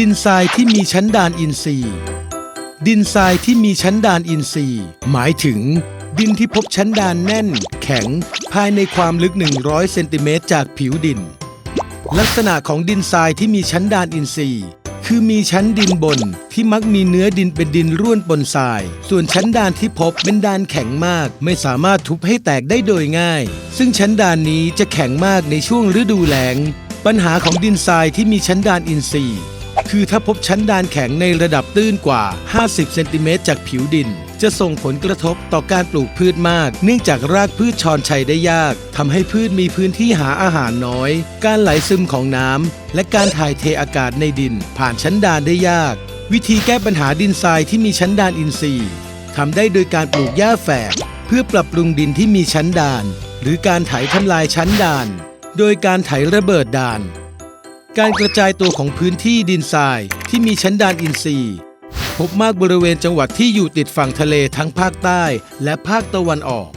ดินทรายที่มีชั้นดานอินทรีย์ ดินทรายที่มีชั้นดานอินทรีย์ หมายถึง ดินที่พบชั้นดานแน่น แข็ง ภายในความลึก 100 เซนติเมตรจากผิวดิน ลักษณะของดินทรายที่มีชั้นดานอินทรีย์ คือมีชั้นดินบนที่มักมีเนื้อดินเป็นดินร่วนปนทราย ส่วนชั้นดานที่พบเป็นดานแข็งมาก ไม่สามารถทุบให้แตกได้โดยง่าย ซึ่งชั้นดานนี้จะแข็งมากในช่วงฤดูแล้ง ปัญหาของดินทรายที่มีชั้นดานอินทรีย์ คือถ้าพบชั้นดานแข็งในระดับตื้นกว่า 50 เซนติเมตรจากผิวดิน จะส่งผลกระทบต่อการปลูกพืชมาก เนื่องจากรากพืชชอนชัยได้ยากทำให้พืชมีพื้นที่หาอาหารน้อย การไหลซึมของน้ำและการถ่ายเทอากาศในดิน ผ่านชั้นดานได้ยาก วิธีแก้ปัญหาดินทรายที่มีชั้นดานอินทรีย์ทำได้โดยการปลูกหญ้าแฝกเพื่อปรับปรุงดินที่มีชั้นดาน หรือการไถทำลายชั้นดาน โดยการไถระเบิดดาน การกระจายตัวของพื้นที่ดินทรายที่มีชั้นดานอินทรีย์ พบมากบริเวณจังหวัดที่อยู่ติดฝั่งทะเลทั้งภาคใต้และภาคตะวันออก